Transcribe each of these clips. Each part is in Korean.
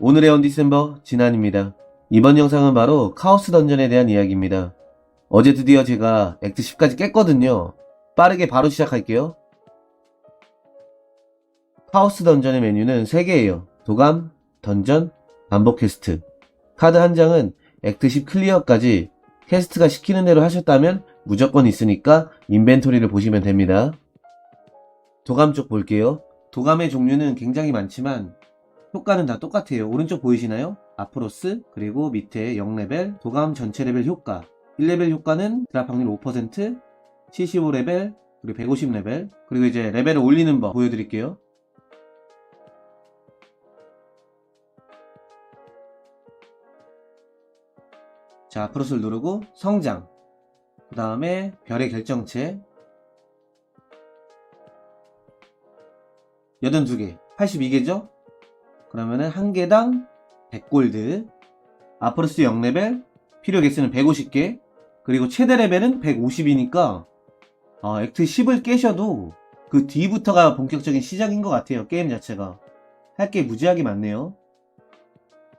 오늘의 언디셈버 진한입니다. 이번 영상은 바로 카오스 던전에 대한 이야기입니다. 어제 드디어 제가 액트 10까지 깼거든요. 빠르게 바로 시작할게요. 카오스 던전의 메뉴는 3개예요. 도감, 던전, 반복 퀘스트. 카드 한 장은 액트 10 클리어까지 퀘스트가 시키는 대로 하셨다면 무조건 있으니까 인벤토리를 보시면 됩니다. 도감 쪽 볼게요. 도감의 종류는 굉장히 많지만 효과는 다 똑같아요. 오른쪽 보이시나요? 아프로스 그리고 밑에 0레벨 도감 전체 레벨 효과 1레벨 효과는 드랍 확률 5% 75레벨 그리고 150레벨 그리고 이제 레벨을 올리는 법 보여드릴게요. 자, 아프로스를 누르고 성장 그 다음에 별의 결정체 82개 82개죠? 그러면은 한 개당 100골드. 아프로스 0레벨 필요 개수는 150개. 그리고 최대 레벨은 150이니까 아, 액트 10을 깨셔도 그 뒤부터가 본격적인 시작인 것 같아요 게임 자체가. 할 게 무지하게 많네요.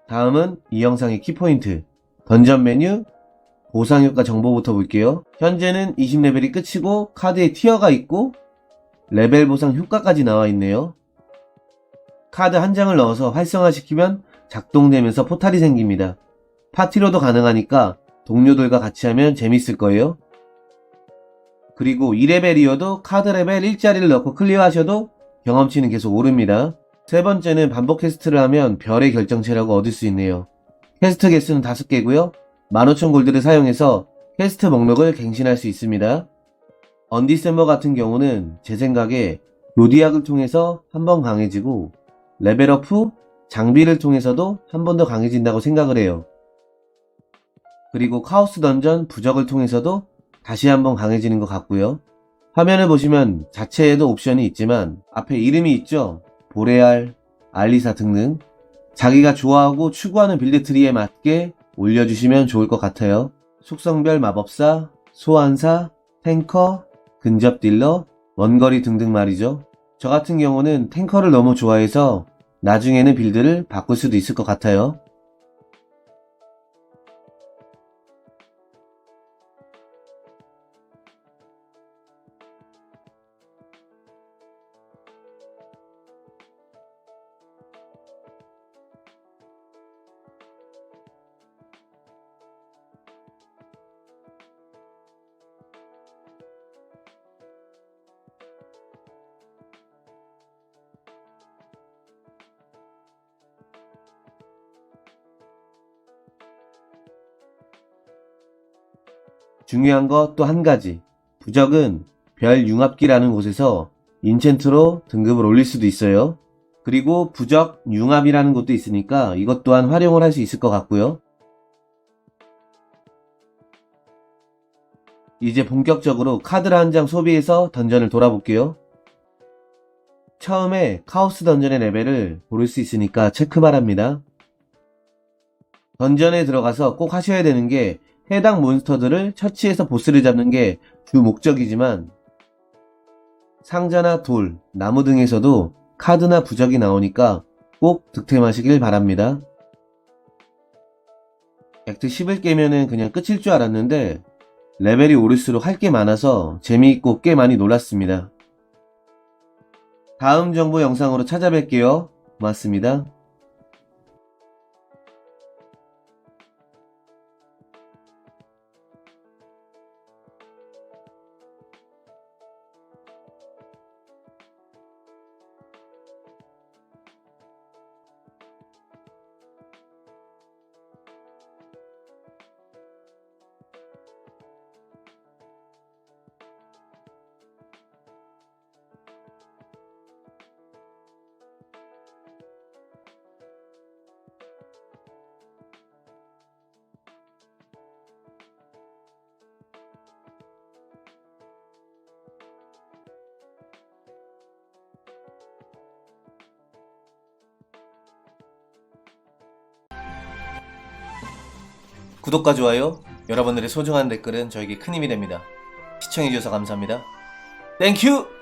다음은 이 영상의 키포인트. 던전 메뉴 보상효과 정보부터 볼게요. 현재는 20레벨이 끝이고 카드에 티어가 있고 레벨 보상 효과까지 나와 있네요 카드 한 장을 넣어서 활성화시키면 작동되면서 포탈이 생깁니다. 파티로도 가능하니까 동료들과 같이 하면 재밌을 거예요. 그리고 2레벨이어도 카드 레벨 1자리를 넣고 클리어하셔도 경험치는 계속 오릅니다. 세 번째는 반복 퀘스트를 하면 별의 결정체라고 얻을 수 있네요. 퀘스트 개수는 5개고요. 15,000 골드를 사용해서 퀘스트 목록을 갱신할 수 있습니다. 언디셈버 같은 경우는 제 생각에 로디악을 통해서 한번 강해지고 레벨업 후 장비를 통해서도 한 번 더 강해진다고 생각을 해요. 그리고 카오스 던전 부적을 통해서도 다시 한 번 강해지는 것 같고요. 화면을 보시면 자체에도 옵션이 있지만 앞에 이름이 있죠. 보레알, 알리사 등등 자기가 좋아하고 추구하는 빌드 트리에 맞게 올려주시면 좋을 것 같아요. 속성별 마법사, 소환사, 탱커, 근접 딜러, 원거리 등등 말이죠. 저 같은 경우는 탱커를 너무 좋아해서 나중에는 빌드를 바꿀 수도 있을 것 같아요. 중요한 것 또 한 가지. 부적은 별 융합기라는 곳에서 인챈트로 등급을 올릴 수도 있어요. 그리고 부적 융합이라는 것도 있으니까 이것 또한 활용을 할 수 있을 것 같고요. 이제 본격적으로 카드를 한 장 소비해서 던전을 돌아볼게요. 처음에 카오스 던전의 레벨을 고를 수 있으니까 체크 바랍니다. 던전에 들어가서 꼭 하셔야 되는 게 해당 몬스터들을 처치해서 보스를 잡는 게 주 목적이지만 상자나 돌, 나무 등에서도 카드나 부적이 나오니까 꼭 득템하시길 바랍니다. 액트 10을 깨면은 그냥 끝일 줄 알았는데 레벨이 오를수록 할 게 많아서 재미있고 꽤 많이 놀랐습니다. 다음 정보 영상으로 찾아뵐게요. 고맙습니다. 구독과 좋아요, 여러분들의 소중한 댓글은 저에게 큰 힘이 됩니다. 시청해주셔서 감사합니다. 땡큐!